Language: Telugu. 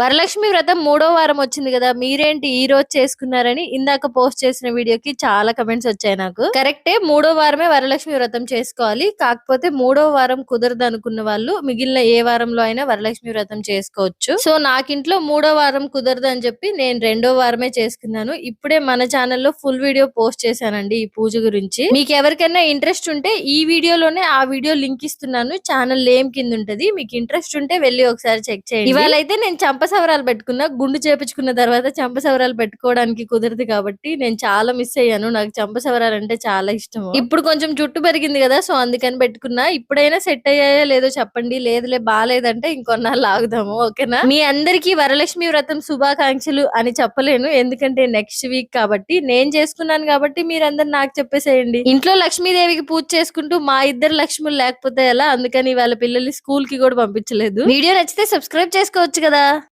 వరలక్ష్మి వ్రతం మూడో వారం వచ్చింది కదా మీరేంటి ఈ రోజు చేసుకున్నారని ఇందాక పోస్ట్ చేసిన వీడియోకి చాలా కమెంట్స్ వచ్చాయి నాకు. కరెక్టే మూడో వారమే వరలక్ష్మి వ్రతం చేసుకోవాలి. కాకపోతే మూడో వారం కుదరదు అనుకున్న వాళ్ళు మిగిలిన ఏ వారంలో అయినా వరలక్ష్మి వ్రతం చేసుకోవచ్చు. సో నాకింట్లో మూడో వారం కుదరదు అని చెప్పి నేను రెండో వారమే చేసుకున్నాను. ఇప్పుడే మన ఛానల్లో ఫుల్ వీడియో పోస్ట్ చేశానండి ఈ పూజ గురించి. మీకు ఎవరికైనా ఇంట్రెస్ట్ ఉంటే ఈ వీడియోలోనే ఆ వీడియో లింక్ ఇస్తున్నాను. ఛానల్ నేమ్ కింద ఉంటది. మీకు ఇంట్రెస్ట్ ఉంటే వెళ్ళి ఒకసారి చెక్ చేయండి. ఇవాళ అయితే నేను చంప సవరాలు పెట్టుకున్నా గుండు చేపించుకున్న తర్వాత చంపసవరాలు పెట్టుకోవడానికి కుదరదు కాబట్టి నేను చాలా మిస్ అయ్యాను. నాకు చంపసవరాలు అంటే చాలా ఇష్టం ఇప్పుడు కొంచెం జుట్టు పెరిగింది కదా సో అందుకని పెట్టుకున్నా. ఇప్పుడైనా సెట్ అయ్యాయో లేదో చెప్పండి. లేదులే బాగాలేదంటే ఇంకొన్నాళ్ళు ఆగుదాము ఓకేనా? మీ అందరికీ వరలక్ష్మి వ్రతం శుభాకాంక్షలు అని చెప్పలేను. ఎందుకంటే నెక్స్ట్ వీక్ కాబట్టి నేను చేసుకున్నాను కాబట్టి మీరందరు నాకు చెప్పేసేయండి. ఇంట్లో లక్ష్మీదేవికి పూజ చేసుకుంటూ మా ఇద్దరు లక్ష్ములు లేకపోతే ఎలా? అందుకని వాళ్ళ పిల్లల్ని స్కూల్కి కూడా పంపించలేదు. వీడియో నచ్చితే సబ్స్క్రైబ్ చేసుకోవచ్చు కదా.